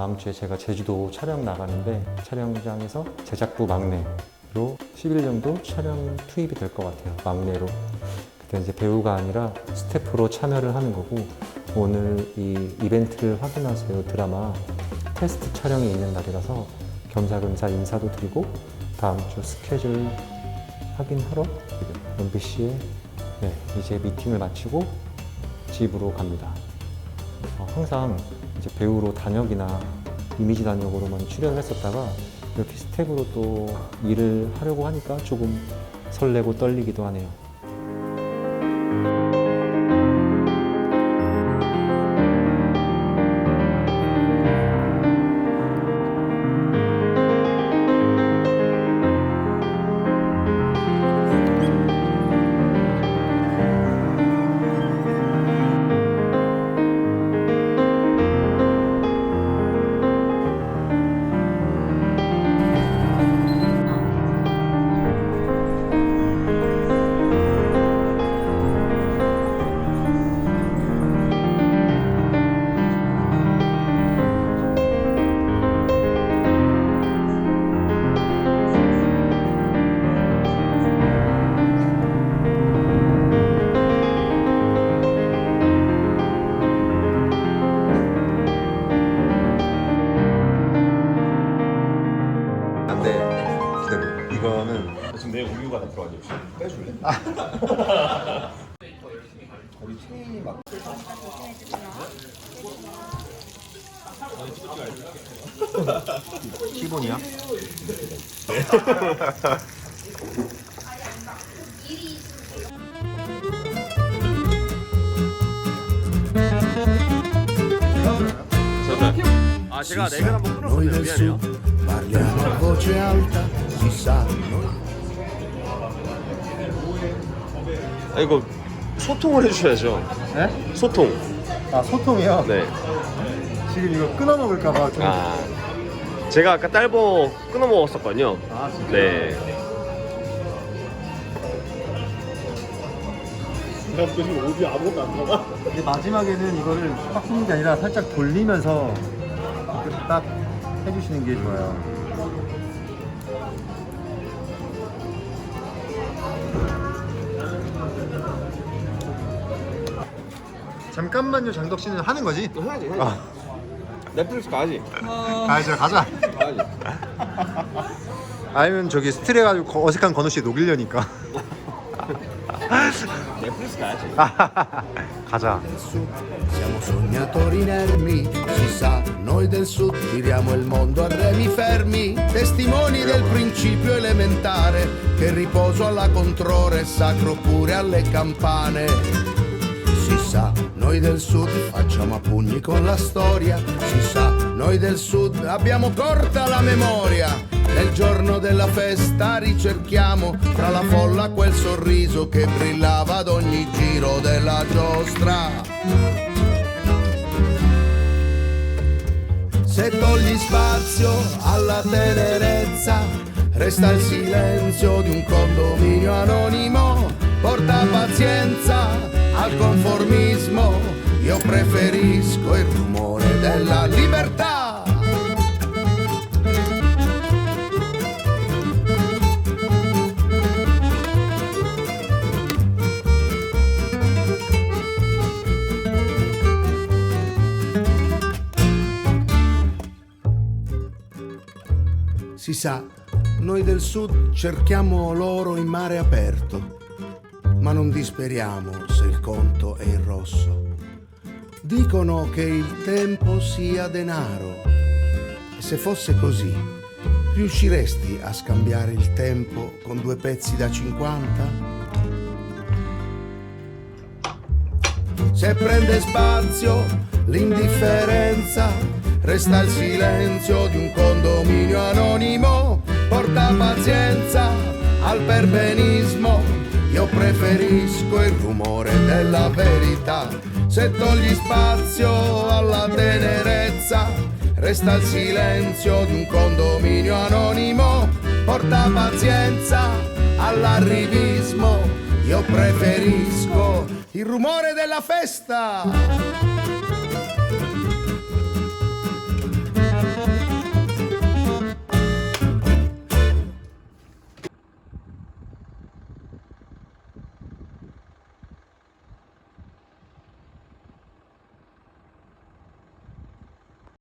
다음 주에 제가 제주도 촬영 나가는데 촬영장에서 제작부 막내로 10일 정도 촬영 투입이 될 것 같아요. 막내로. 그때 이제 배우가 아니라 스태프로 참여를 하는 거고 오늘 이 이벤트를 확인하세요 드라마 테스트 촬영이 있는 날이라서 겸사겸사 인사도 드리고 다음 주 스케줄 확인하러 MBC에 네, 이제 미팅을 마치고 집으로 갑니다. 어, 항상 이제 배우로 단역이나 이미지 단역으로만 출연을 했었다가 이렇게 스텝으로 또 일을 하려고 하니까 조금 설레고 떨리기도 하네요. 다 들어가지 혹시 빼줄래? 우리 체인이 막 기본이야? 아 제가 내가 한번 Noi 끊었어요 미안해요 sud parliamo a voce alta, si sa, noi 아 이거 소통을 해주셔야죠 네? 소통 아 소통이요? 네 지금 이거 끊어 먹을까봐 좀. 아, 제가 아까 딸보 끊어 먹었었거든요 아, 진짜? 네 근데 마지막에는 이거를 빡 푸는 게 아니라 살짝 돌리면서 이렇게 딱 해주시는 게 좋아요. 잠깐만요, 장덕 씨는 하는 거지? 해야지 해야지 넷플릭스 가야지 가야죠, 가자. 가야지 아니면 저기 스트레 가지고 어색한 건우 씨 녹이려니까. 넷플릭스 가야지 가자. siamo sognatori inermi, si sa, noi del sud giriamo il mondo a remi fermi, testimoni del principio elementare, che il riposo alla controre è sacro pure alle campane. Si sa, noi del sud facciamo a pugni con la storia, si sa, noi del sud abbiamo corta la memoria. Nel giorno della festa ricerchiamo tra la folla quel sorriso che brillava ad ogni giro della giostra. Se togli spazio alla tenerezza, resta il silenzio di un condominio anonimo, preferisco il rumore della libertà. Si sa, noi del sud cerchiamo l'oro in mare aperto, ma non disperiamo se il conto. Dicono che il tempo sia denaro e se fosse così, riusciresti a scambiare il tempo con due pezzi da 50? Se prende spazio l'indifferenza, resta il silenzio di un condominio anonimo, porta pazienza al perbenismo, io preferisco il rumore della verità. Se togli spazio alla tenerezza, resta il silenzio di un condominio anonimo, porta pazienza all'arrivismo, io preferisco il rumore della festa.